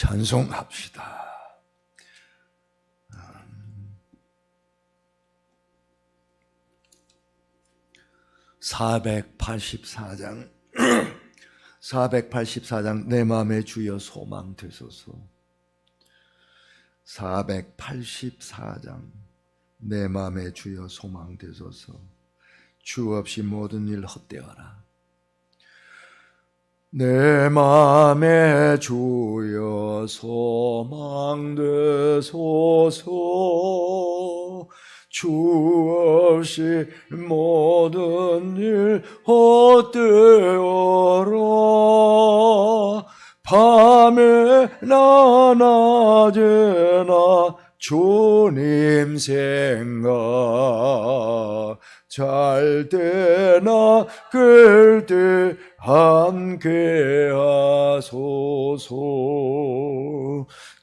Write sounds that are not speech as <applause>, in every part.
찬송합시다. 484장 484장 <clears throat> 내 마음의 주여 소망 되소서. 484장 내 마음의 주여 소망 되소서. 주 없이 모든 일 헛되어라 내 맘에 주여 소망 되소서. 주 없이 모든 일 헛되어라. 밤에 나 낮에나 주님 생각. 잘 때나 끌때 함께 하소서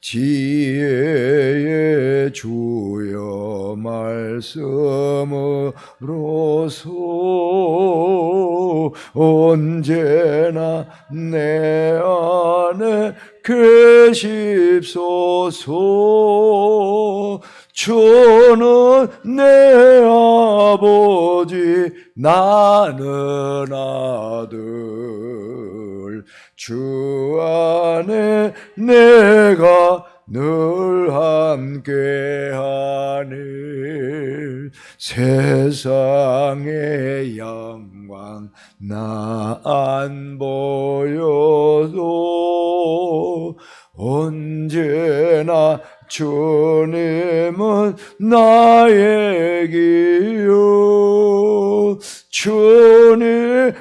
지혜의 주여 말씀으로서 언제나 내 안에 계십소서. 주는 내 아버지 나는 아들 주 안에 내가 늘 함께하네 세상의 영광 나 안 보여도 언제나 주님은 나의 기요 주님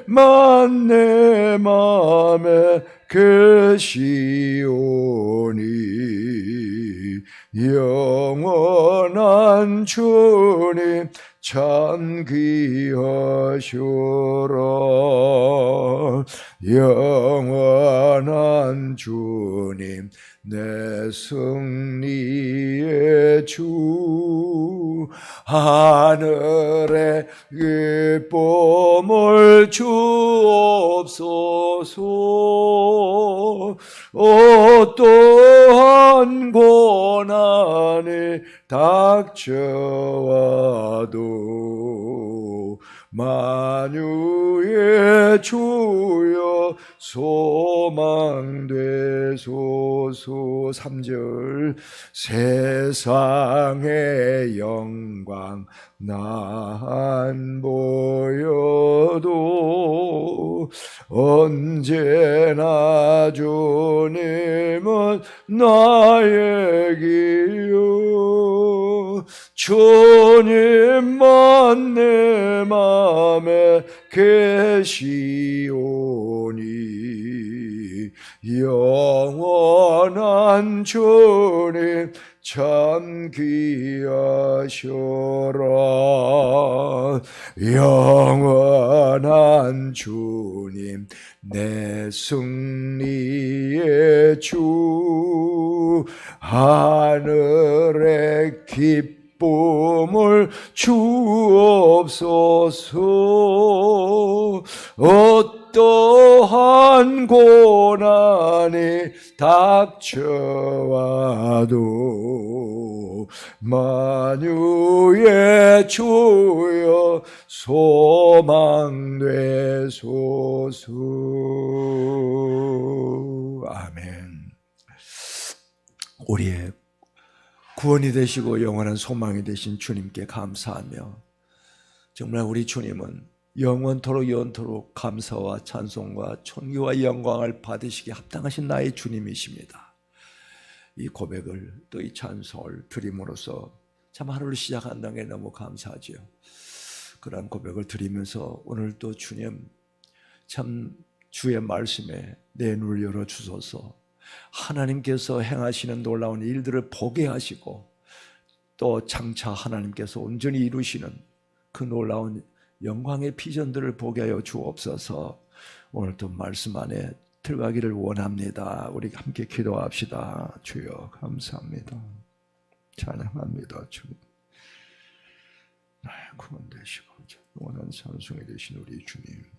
만내 맘에 계시오니 영원한 주님 참 귀하셔라 영원한 주님 내 승리의 주 하늘의 기쁨을 주옵소서. 어떠한 고난이 닥쳐와도 만유의 주여 소망되소서 3절. 세상의 영광 난 보여도 언제나 주님은 나의 기요 주님만 내 맘에 계시오니 영원한 주님 참 귀하셔라. 영원한 주님 내내 승리의 주 하늘의 기쁨을 주옵소서. 어떠한 고난이 닥쳐와도 만유의 주여 소망되소서. 아멘. 우리의 구원이 되시고 영원한 소망이 되신 주님께 감사하며 정말 우리 주님은 영원토록 영원토록 감사와 찬송과 존귀와 영광을 받으시기에 합당하신 나의 주님이십니다. 이 고백을 또 이 찬송을 드림으로써 참 하루를 시작한다는 게 너무 감사하지요. 그러한 고백을 드리면서 오늘 또 주님 참 주의 말씀에 내 눈을 열어 주소서. 하나님께서 행하시는 놀라운 일들을 보게 하시고 또 장차 하나님께서 온전히 이루시는 그 놀라운 영광의 비전들을 보게 하여 주옵소서. 오늘 또 말씀 안에 들어가기를 원합니다. 우리 함께 기도합시다. 주여 감사합니다. 찬양합니다. 주님. 나의 구원 되시고 원한 찬송이 되신 우리 주님.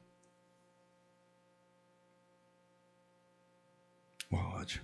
와주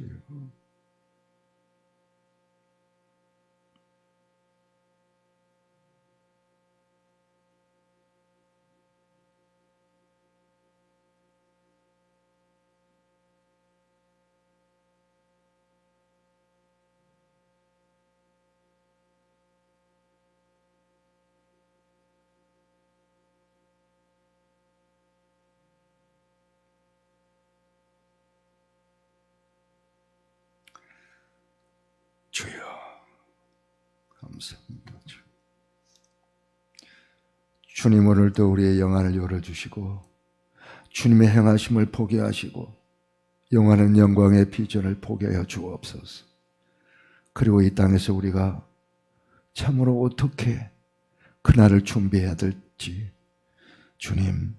주님 오늘도 우리의 영안을 열어주시고 주님의 행하심을 보게 하시고 영원한 영광의 비전을 보게 하여 주옵소서. 그리고 이 땅에서 우리가 참으로 어떻게 그날을 준비해야 될지 주님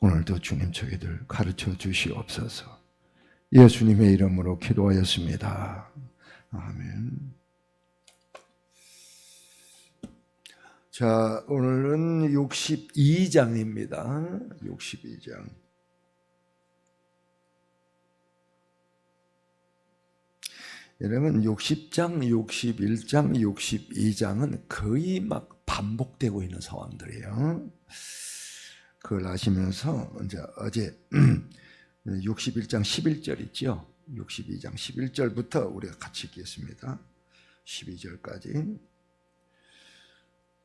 오늘도 주님 저희들 가르쳐 주시옵소서. 예수님의 이름으로 기도하였습니다. 아멘. 자, 오늘은 62장입니다. 62장. 여러분 60장, 61장, 62장은 거의 막 반복되고 있는 상황들이에요. 그걸 아시면서 이제 어제 <clears throat> 61장 11절 있죠. 62장 11절부터 우리가 같이 읽겠습니다. 12절까지.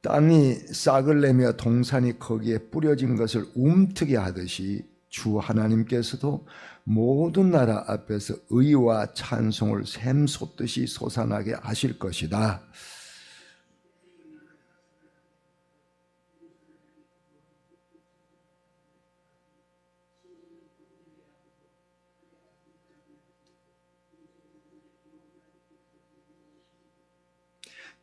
땅이 싹을 내며 동산이 거기에 뿌려진 것을 움트게 하듯이 주 하나님께서도 모든 나라 앞에서 의와 찬송을 샘솟듯이 솟아나게 하실 것이다.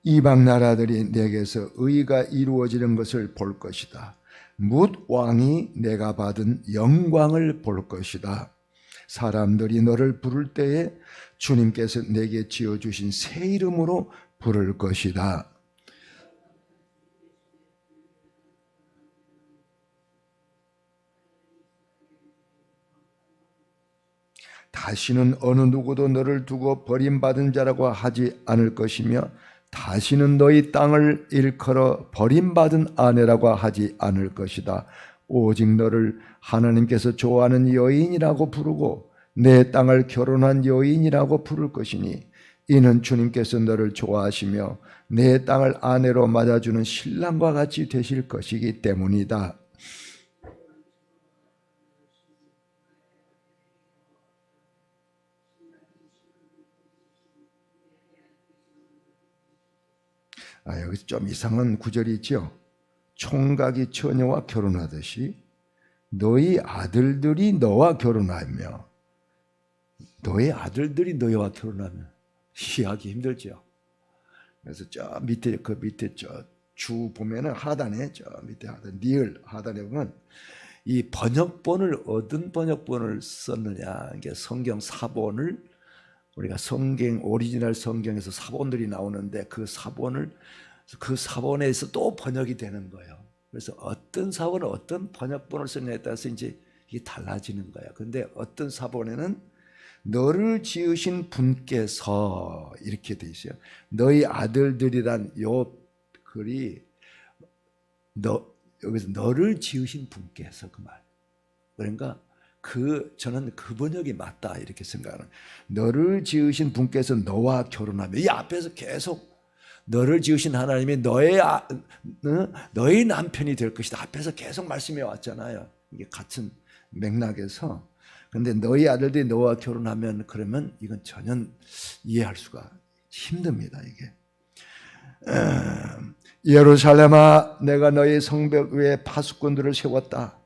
이방 나라들이 내게서 의가 이루어지는 것을 볼 것이다. 묻 왕이 내가 받은 영광을 볼 것이다. 사람들이 너를 부를 때에 주님께서 내게 지어 주신 새 이름으로 부를 것이다. 다시는 어느 누구도 너를 두고 버림받은 자라고 하지 않을 것이며 다시는 너희 땅을 일컬어 버림받은 아내라고 하지 않을 것이다. 오직 너를 하나님께서 좋아하는 여인이라고 부르고 내 땅을 결혼한 여인이라고 부를 것이니 이는 주님께서 너를 좋아하시며 내 땅을 아내로 맞아주는 신랑과 같이 되실 것이기 때문이다. 아, 여기서 좀 이상한 구절이 있죠. 총각이 처녀와 결혼하듯이 너희 아들들이 너와 결혼하며 너의 아들들이 너희와 결혼하면 이해하기 힘들죠. 그래서 저 밑에 그 밑에 저 주 보면은 하단에 저 밑에 하단 니을 하단에 보면 이 번역본을 어떤 번역본을 썼느냐 이게 성경 사본을 우리가 성경 오리지널 성경에서 사본들이 나오는데 그 사본을 그 사본에서 또 번역이 되는 거예요. 그래서 어떤 사본을 어떤 번역본을 쓰느냐에 따라서 이제 이게 달라지는 거야. 근데 어떤 사본에는 너를 지으신 분께서 이렇게 돼 있어요. 너희 아들들이란 요 글이 너 여기서 너를 지으신 분께서 그 말. 그러니까 그 저는 그 번역이 맞다 이렇게 생각하는. 너를 지으신 분께서 너와 결혼하며 이 앞에서 계속 너를 지으신 하나님이 너의 아, 어? 너의 남편이 될 것이다. 앞에서 계속 말씀해 왔잖아요. 이게 같은 맥락에서. 근데 너희 아들들이 너와 결혼하면 그러면 이건 전혀 이해할 수가 힘듭니다. 이게. 예루살렘아 내가 너희 성벽 위에 파수꾼들을 세웠다.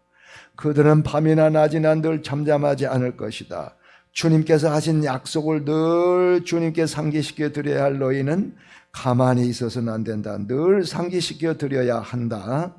그들은 밤이나 낮이나 늘 잠잠하지 않을 것이다. 주님께서 하신 약속을 늘 주님께 상기시켜 드려야 할 너희는 가만히 있어서는 안 된다. 늘 상기시켜 드려야 한다.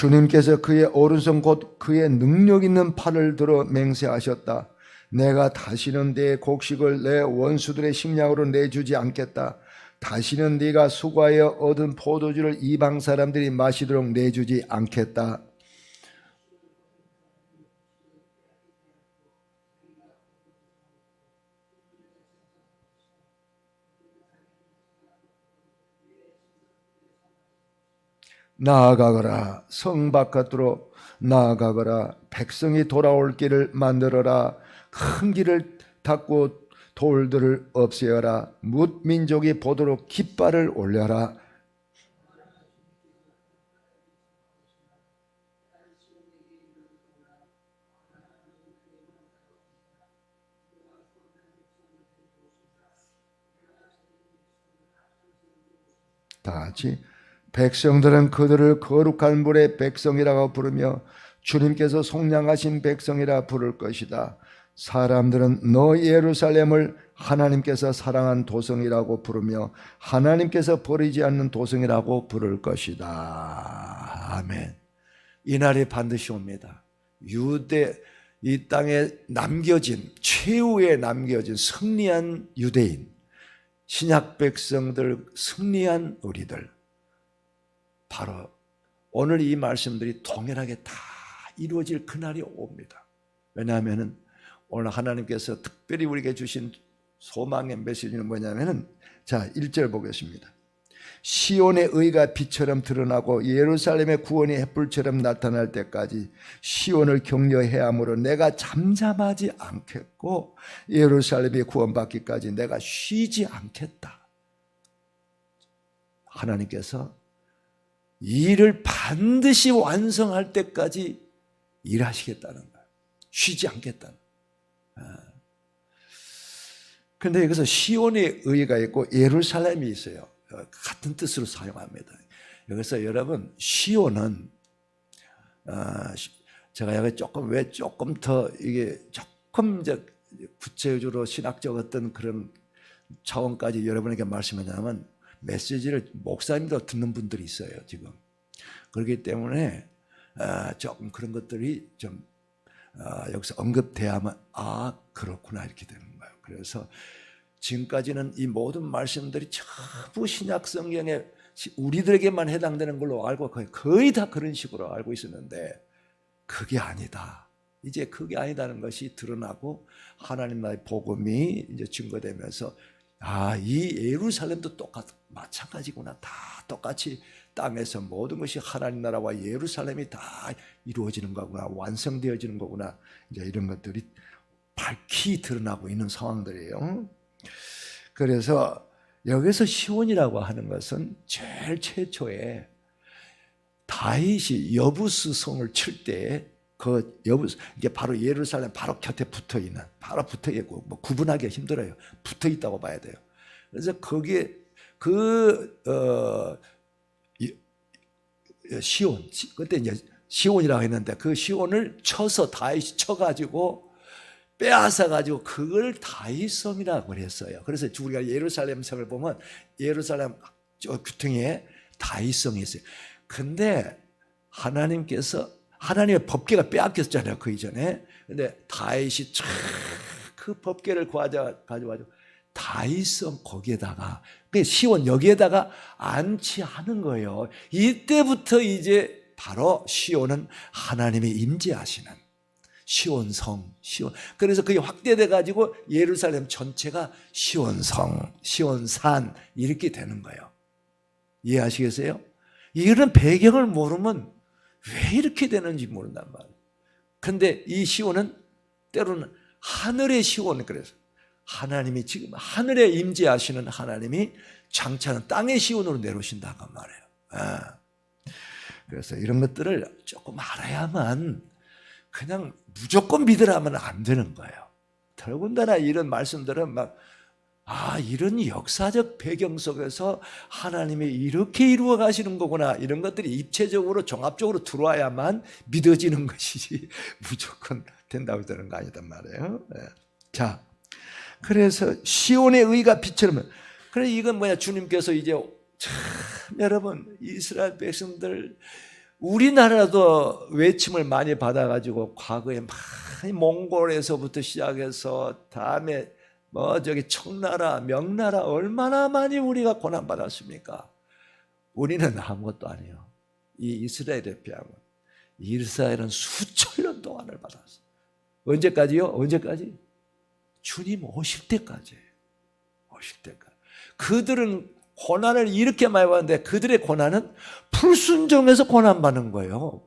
주님께서 그의 오른손 곧 그의 능력 있는 팔을 들어 맹세하셨다. 내가 다시는 내 곡식을 내 원수들의 식량으로 내주지 않겠다. 다시는 네가 수고하여 얻은 포도주를 이방 사람들이 마시도록 내주지 않겠다. 나아가거라. 성 바깥으로 나아가거라. 백성이 돌아올 길을 만들어라. 큰 길을 닫고 돌들을 없애어라. 뭇 민족이 보도록 깃발을 올려라. 다 같이 백성들은 그들을 거룩한 물의 백성이라고 부르며 주님께서 속량하신 백성이라 부를 것이다. 사람들은 너 예루살렘을 하나님께서 사랑한 도성이라고 부르며 하나님께서 버리지 않는 도성이라고 부를 것이다. 아멘. 이 날이 반드시 옵니다. 유대 이 땅에 남겨진 최후에 남겨진 승리한 유대인 신약 백성들 승리한 우리들 바로 오늘 이 말씀들이 동일하게 다 이루어질 그날이 옵니다. 왜냐하면 오늘 하나님께서 특별히 우리에게 주신 소망의 메시지는 뭐냐면은 자, 1절 보겠습니다. 시온의 의가 빛처럼 드러나고 예루살렘의 구원이 햇불처럼 나타날 때까지 시온을 격려해야 하므로 내가 잠잠하지 않겠고 예루살렘이 구원받기까지 내가 쉬지 않겠다. 하나님께서 이 일을 반드시 완성할 때까지 일하시겠다는 거예요. 쉬지 않겠다는. 그런데 여기서 시온의 의가 있고 예루살렘이 있어요. 같은 뜻으로 사용합니다. 여기서 여러분 시온은 어, 제가 여기 조금 왜 조금 더 이게 조금 구체적으로 신학적 어떤 그런 차원까지 여러분에게 말씀하자면 메시지를 목사님도 듣는 분들이 있어요 지금 그렇기 때문에 어, 조금 그런 것들이 좀 어, 여기서 언급돼야만 아 그렇구나 이렇게 되는 거예요. 그래서 지금까지는 이 모든 말씀들이 전부 신약 성경에 우리들에게만 해당되는 걸로 알고 거의, 거의 다 그런 식으로 알고 있었는데 그게 아니다. 이제 그게 아니다는 것이 드러나고 하나님 나라의 복음이 이제 증거되면서 아, 이 예루살렘도 똑같 마찬가지구나. 다 똑같이 땅에서 모든 것이 하나님 나라와 예루살렘이 다 이루어지는 거구나. 완성되어지는 거구나. 이제 이런 것들이 밝히 드러나고 있는 상황들이에요. 그래서 여기서 시온이라고 하는 것은 제일 최초에 다윗이 여부스 성을 칠 때 그 여부스 이게 바로 예루살렘 바로 곁에 붙어 있는 바로 붙어 있고 뭐 구분하기가 힘들어요. 붙어 있다고 봐야 돼요. 그래서 거기에 그 어, 시온 그때 이제 시온이라고 했는데 그 시온을 쳐서 다윗이 쳐가지고 빼앗아 가지고 그걸 다윗성이라고 그랬어요. 그래서 우리가 예루살렘 성을 보면 예루살렘 저 귀퉁이에 다윗성이 있어요. 근데 하나님께서 하나님의 법궤가 빼앗겼잖아요. 그 이전에. 근데 다윗이 촥그 법궤를 가져 가지고 다윗성 거기에다가 그 시온 여기에다가 안치하는 거예요. 이때부터 이제 바로 시온은 하나님이 임재하시는 시온성, 시온. 그래서 그게 확대돼 가지고 예루살렘 전체가 시온성, 시온산 이렇게 되는 거예요. 이해하시겠어요? 이런 배경을 모르면 왜 이렇게 되는지 모른단 말이에요. 근데 이 시온은 때로는 하늘의 시온 그래서 하나님이 지금 하늘에 임재하시는 하나님이 장차는 땅의 시온으로 내려오신다고 말해요. 아. 그래서 이런 것들을 조금 알아야만 그냥 무조건 믿으라면 안 되는 거예요. 더군다나 이런 말씀들은 막, 아, 이런 역사적 배경 속에서 하나님이 이렇게 이루어 가시는 거구나. 이런 것들이 입체적으로 종합적으로 들어와야만 믿어지는 것이지 <laughs> 무조건 된다고 되는 거 아니단 말이에요. 예. 자, 그래서 시온의 의가 빛처럼. 그래, 이건 뭐냐. 주님께서 이제 참, 여러분, 이스라엘 백성들, 우리나라도 외침을 많이 받아가지고 과거에 많이 몽골에서부터 시작해서 다음에 뭐 저기 청나라, 명나라 얼마나 많이 우리가 고난 받았습니까? 우리는 아무것도 아니에요. 이 이스라엘에 비하면. 이스라엘은 수천 년 동안을 받았어요. 언제까지요? 언제까지? 주님 오실 때까지. 오실 때까지. 그들은 고난을 이렇게 많이 받는데 그들의 고난은 불순종에서 고난 받는 거예요.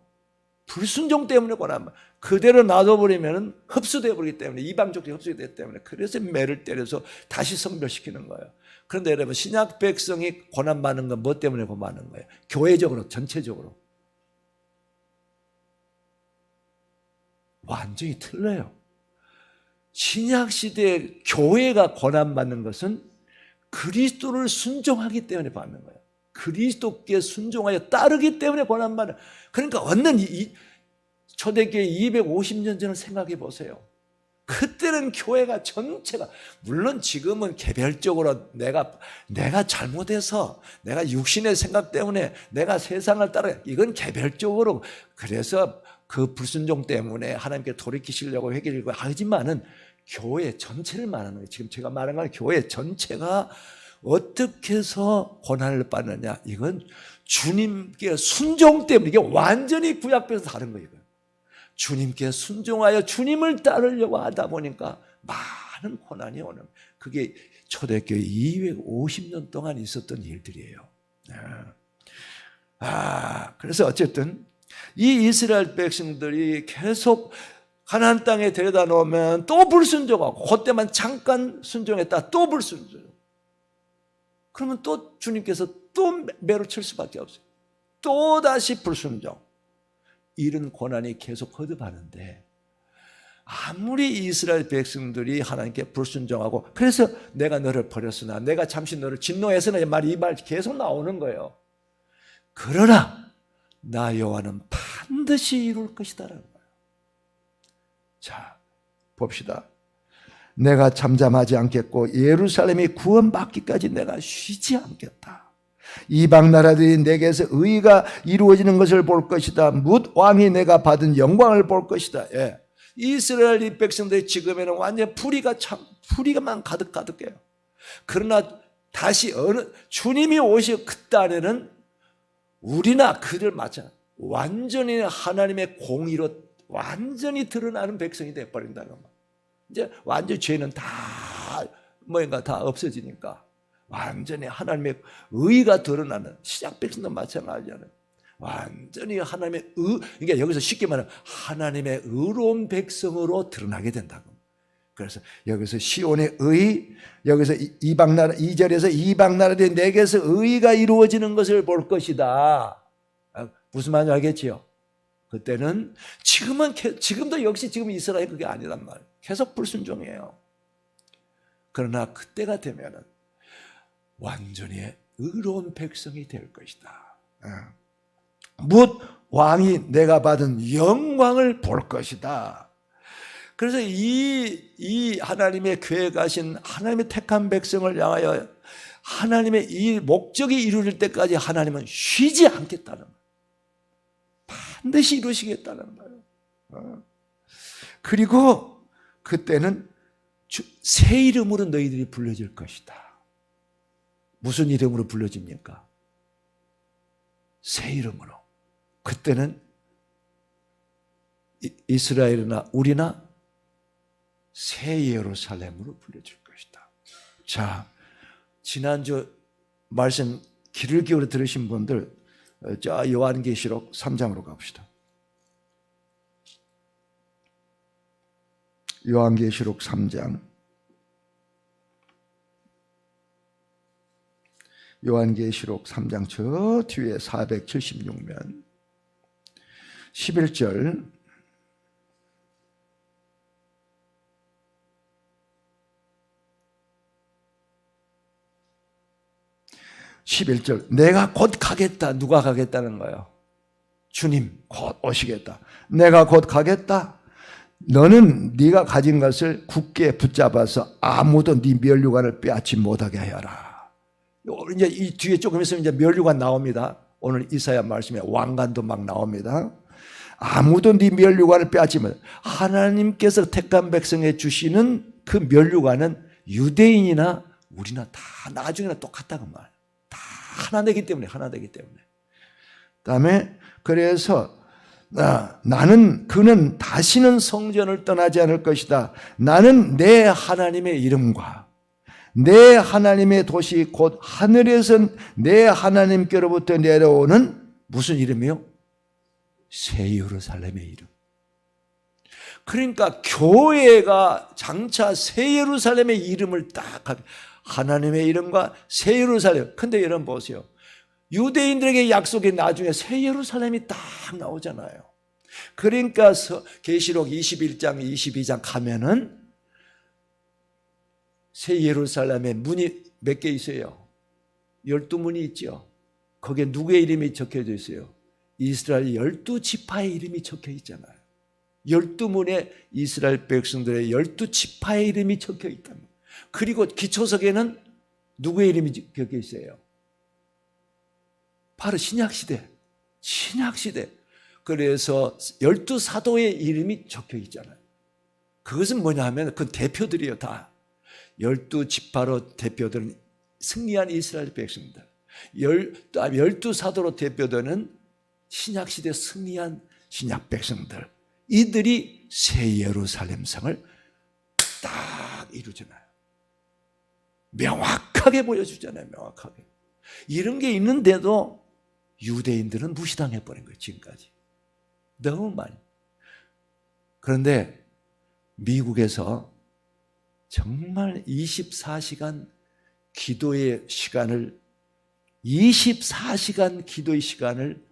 불순종 때문에 고난받. 그대로 놔둬버리면 흡수되어 버리기 때문에 이방족이 흡수되기 때문에 그래서 매를 때려서 다시 성별시키는 거예요. 그런데 여러분 신약 백성이 고난받는 건 뭐 때문에 고난받는 거예요? 교회적으로 전체적으로 완전히 틀려요. 신약 시대 교회가 고난받는 것은 그리스도를 순종하기 때문에 받는 거예요. 그리스도께 순종하여 따르기 때문에 고난받는. 그러니까 얻는 이, 이 초대교회 250년 전을 생각해 보세요. 그때는 교회가 전체가 물론 지금은 개별적으로 내가 내가 잘못해서 내가 육신의 생각 때문에 내가 세상을 따라 이건 개별적으로 그래서 그 불순종 때문에 하나님께 돌이키시려고 회개를 하지만은 교회 전체를 말하는 거예요. 지금 제가 말한 건 교회 전체가 어떻게 해서 고난을 받느냐. 이건 주님께 순종 때문에 이게 완전히 구약에서 다른 거예요. 주님께 순종하여 주님을 따르려고 하다 보니까 많은 고난이 오는. 그게 초대교회 250년 동안 있었던 일들이에요. 네. 아, 그래서 어쨌든 이 이스라엘 백성들이 계속 가나안 땅에 데려다 놓으면 또 불순종하고 그때만 잠깐 순종했다 또 불순종. 그러면 또 주님께서 또 매로 칠 수밖에 없어요. 또 다시 불순종. 이런 고난이 계속 거듭하는데 아무리 이스라엘 백성들이 하나님께 불순종하고 그래서 내가 너를 버렸으나 내가 잠시 너를 진노했으나 이 말이말 계속 나오는 거예요. 그러나 나 여호와는 반드시 이룰 것이다라는 거예요. 자, 봅시다. 내가 잠잠하지 않겠고 예루살렘이 구원받기까지 내가 쉬지 않겠다. 이방 나라들이 내게서 의가 이루어지는 것을 볼 것이다. 묻 왕이 내가 받은 영광을 볼 것이다. 예. 이스라엘 백성들이 지금에는 완전 풀이가 참 풀이가만 가득 가득해요. 그러나 다시 어느 주님이 오시 그 딸에는 우리나 그들 마찬 완전히 하나님의 공의로 완전히 드러나는 백성이 돼 버린다는 말. 이제 완전 죄는 다 뭐인가 다 없어지니까 완전히 하나님의 의가 드러나는 시작 백성도 마찬가지잖아요. 완전히 하나님의 의, 그러니까 여기서 쉽게 말하면 하나님의 의로운 백성으로 드러나게 된다고. 그래서 여기서 시온의 의, 여기서 이방 나라, 이 절에서 이방 나라들이 내게서 의가 이루어지는 것을 볼 것이다. 아, 무슨 말인지 알겠지요? 그때는 지금은 개- 지금도 역시 지금 이스라엘 그게 아니란 말. 계속 불순종이에요. 그러나 그때가 되면은 완전히 의로운 백성이 될 것이다. 예. 묻 왕이 내가 받은 영광을 볼 것이다. 그래서 이, 이 하나님의 계획하신 하나님의 택한 백성을 향하여 하나님의 이 목적이 이루어질 때까지 하나님은 쉬지 않겠다는 거예요. 반드시 이루시겠다는 거예요. 어. 그리고 그때는 주- 새 이름으로 너희들이 불려질 것이다. 무슨 이름으로 불려집니까? 새 이름으로. 그때는 이- 이스라엘이나 우리나 새 예루살렘으로 불려질 것이다. 자, 지난주 말씀 귀를 기울여 들으신 분들 어, 자 요한계시록 3장으로 가봅시다. 요한계시록 3장 요한계시록 3장 저 뒤에 476면 11절 십일 절 내가 곧 가겠다. 누가 가겠다는 거예요? 주님 곧 오시겠다. 내가 곧 가겠다. 너는 네가 가진 것을 굳게 붙잡아서 아무도 네 면류관을 빼앗지 못하게 하여라. 요- 이제 이 뒤에 조금 있으면 이제 면류관 나옵니다. 오늘 이사야 말씀에 왕관도 막 나옵니다. 아무도 네 면류관을 빼앗지 못. 하나님께서 택한 백성에 주시는 그 면류관은 유대인이나 우리나 다 나중에는 똑같다 그 말. 다 하나 되기 때문에 하나 되기 때문에. 그다음에 그래서 나, 나는 그는 다시는 성전을 떠나지 않을 것이다. 나는 내 하나님의 이름과 내 하나님의 도시 곧 하늘에선 내 하나님께로부터 내려오는 무슨 이름이요? 새 예루살렘의 이름. 그러니까 교회가 장차 새 예루살렘의 이름을 딱 하나님의 이름과 새 예루살렘. 근데 여러분 보세요. 유대인들에게 약속이 나중에 새 예루살렘이 딱 나오잖아요. 그러니까 서- 계시록 21장, 22장 가면은 새 예루살렘에 문이 몇 개 있어요? 열두 문이 있죠. 거기에 누구의 이름이 적혀져 있어요? 이스라엘 열두 지파의 이름이 적혀 있잖아요. 열두 문에 이스라엘 백성들의 열두 지파의 이름이 적혀 있다. 그리고 기초석에는 누구의 이름이 적혀 있어요? 바로 신약 시대. 신약 시대. 그래서 열두 사도의 이름이 적혀 있잖아요. 그것은 뭐냐 하면 그 대표들이에요, 다. 열두 지파로 대표되는 승리한 이스라엘 백성들. 열, 아, 열두 사도로 대표되는 신약 시대 승리한 신약 백성들. 이들이 새 예루살렘 성을 딱 이루잖아요. 명확하게 보여주잖아요, 명확하게. 이런 게 있는데도 유대인들은 무시당해 버린 거예요, 지금까지. 너무 많이. 그런데 미국에서 정말 24시간 기도의 시간을 24시간 기도의 시간을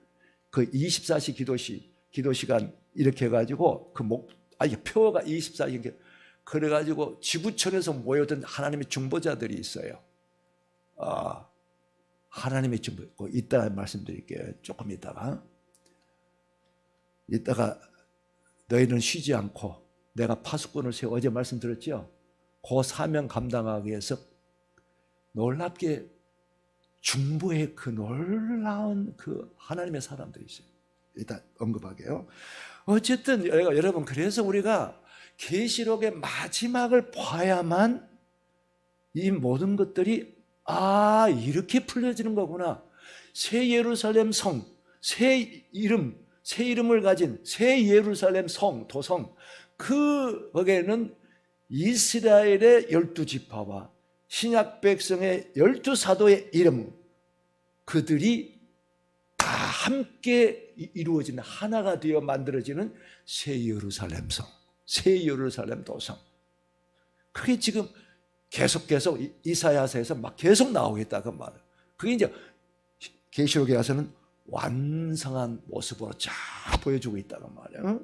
그 24시 기도시 기도 시간 이렇게 해 가지고 그 목 아니 표가 24시간 그래 가지고 지구촌에서 모여든 하나님의 중보자들이 있어요. 아 하나님의 중보 그 이따 말씀드릴게요. 조금 이따가 이따가 너희는 쉬지 않고 내가 파수꾼을 세워 어제 말씀드렸죠. 그 사명 감당하기 위해서 놀랍게 중보의 그 놀라운 그 하나님의 사람들이 있어요. 일단 언급하게요. 어쨌든 여러분 그래서 우리가 계시록의 마지막을 봐야만 이 모든 것들이 아 이렇게 풀려지는 거구나. 새 예루살렘 성, 새 이름, 새 이름을 가진 새 예루살렘 성, 도성 그 거기에는 이스라엘의 열두 지파와 신약 백성의 열두 사도의 이름 그들이 다 함께 이- 이루어지는 하나가 되어 만들어지는 새 예루살렘 성, 새 예루살렘 도성. 그게 지금 계속 계속 이- 이사야서에서 막 계속 나오겠다 그 말을. 그게 이제 계시록에 가서는 완성한 모습으로 쫙 보여주고 있다는 말이에요.